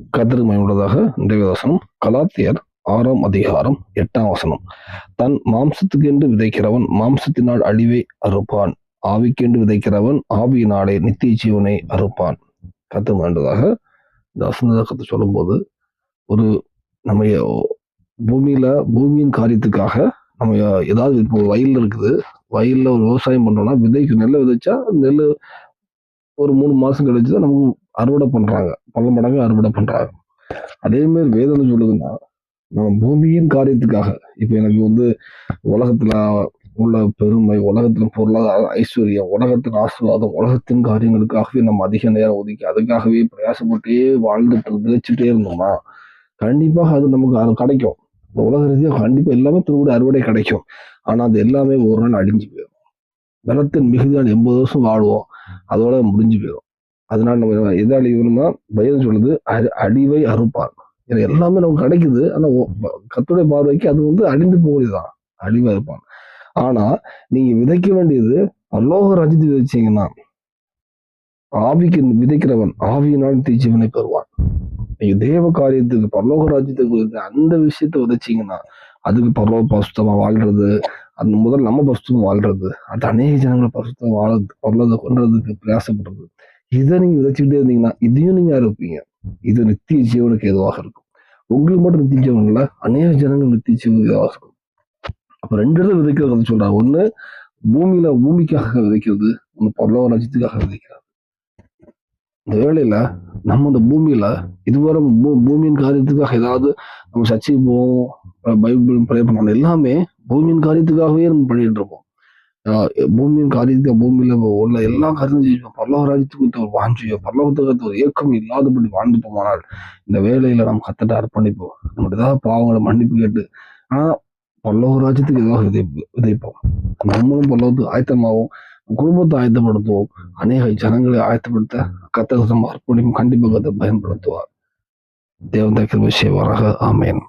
கதிர் மயமுள்ளதாக இன்றைய வசனம் கலாத்தியர் ஆறாம் அதிகாரம் எட்டாம் வசனம். தன் மாம்சத்துக்கென்று விதைக்கிறவன் மாம்சத்தினால் அழிவை அறுப்பான். ஆவிக்கென்று விதைக்கிறவன் ஆவியினாலே நித்திய ஜீவனை அறுப்பான். கத்து மயமுள்ளதாக இந்த வசனத்தை கத்து சொல்லும்போது ஒரு நம்ம பூமியில பூமியின் காரியத்துக்காக நம்ம ஏதாவது இப்போ வயல்ல இருக்குது. வயல்ல ஒரு விவசாயம் பண்றோம்னா விதைக்கு நெல்லை விதைச்சா நெல் ஒரு மூணு மாசம் கழிச்சு தான் நமக்கு அறுவடை பண்றாங்க. பல மடங்கு அறுவடை பண்றாங்க. அதே மாதிரி வேதம் சொல்லுதுன்னா நம்ம பூமியின் காரியத்துக்காக இப்ப எனக்கு வந்து உலகத்துல உள்ள பெருமை உலகத்தின் பொருளாதார ஐஸ்வர்யம் உலகத்தின் ஆசீர்வாதம் உலகத்தின் காரியங்களுக்காகவே நம்ம அதிக நேரம் ஒதுக்கி அதுக்காகவே பிரயாசப்பட்டே வாழ்ந்துட்டு விதைச்சுட்டே இருந்தோம்னா கண்டிப்பாக அது நமக்கு அது கிடைக்கும். இந்த உலக ரீதியாக கண்டிப்பாக எல்லாமே திருவிட அறுவடை கிடைக்கும். ஆனால் அது எல்லாமே ஒரு நாள் அழிஞ்சு போயிடும். பலத்தின் மிகுதியால் எண்பது வருஷம் வாழ்வோம். அதோட முடிஞ்சு போயிடும். அதனால நம்ம எது அழிவுனா பயம் சொல்லுது அரு அழிவை அறுப்பான் இது எல்லாமே நமக்கு கிடைக்குது. ஆனா கத்துடைய பார்வைக்கு அது வந்து அழிந்து போகுதுதான். அழிவை அறுப்பான் ஆனா நீங்க விதைக்க வேண்டியது பல்லோக ராஜ்யத்தை விதைச்சீங்கன்னா ஆவிக்கு விதைக்கிறவன் ஆவியினால் தீச்சவனை பெறுவான். நீங்க தேவ காரியத்துக்கு பரலோக ராஜ்யத்துக்கு குறித்து அந்த விஷயத்த விதைச்சீங்கன்னா அதுக்கு பரலோக பசுத்தமா வாழ்றது அந்த முதல் நம்ம பசுத்தமா வாழ்றது அடுத்து அநேக ஜனங்களை பசுத்தமா வாழறது பரலோக கொன்றதுக்கு பிரயாசப்படுறது. இதை நீங்க விதைச்சுக்கிட்டே இருந்தீங்கன்னா இதையும் நீங்க இருப்பீங்க இது நித்திய ஜீவனுக்கு எதுவாக இருக்கும். உங்களுக்கு மட்டும் நித்திய ஜீவன் இல்லை அநேக ஜனங்கள் நித்திய ஜீவனுக்கு எதுவாக இருக்கும். அப்போ ரெண்டு இடத்துல விதைக்கிறது சொல்றாங்க. ஒன்று பூமியில பூமிக்காக விதைக்கிறது ஒன்று பரலோக ராஜ்யத்துக்காக விதைக்கிறது. இந்த வேளையில நம்ம இந்த பூமியில இதுவரை பூ- பூமியின் காரியத்துக்காக ஏதாவது நம்ம சர்ச்சைக்கு போவோம் அஹ் பைபிள் ப்ரே பண்ணணும். எல்லாமே பூமியின் காரியத்துக்காகவே நம்ம பண்ணிட்டு இருப்போம். பூமியின் காரியத்துக்கு பூமியில உள்ள எல்லா காரியத்தையும் செய்வோம் பல்லவ ராஜ்யத்துக்கு ஒரு வாஞ்சியோ பல்லவத்துக்கு ஒரு ஏக்கம் இல்லாதபடி வாழ்ந்து போமானால் இந்த வேலையில நம்ம கத்தட்ட அர்ப்பணிப்போம். நம்ம ஏதாவது பாவங்களை மன்னிப்பு கேட்டு ஆனா பல்லவ ராஜ்யத்துக்கு ஏதாவது விதைப்பு விதைப்போம். நம்மளும் பல்லவத்துக்கு ஆயத்தமாகவும் குடும்பத்தை ஆயத்தப்படுத்துவோம். அநேக ஜனங்களை ஆயத்தப்படுத்த கத்தக நம்ம அர்ப்பணிக்கும் கண்டிப்பாக கத்தை பயன்படுத்துவார். தேவன் கிருபை செய்வாராக ஆமேன்.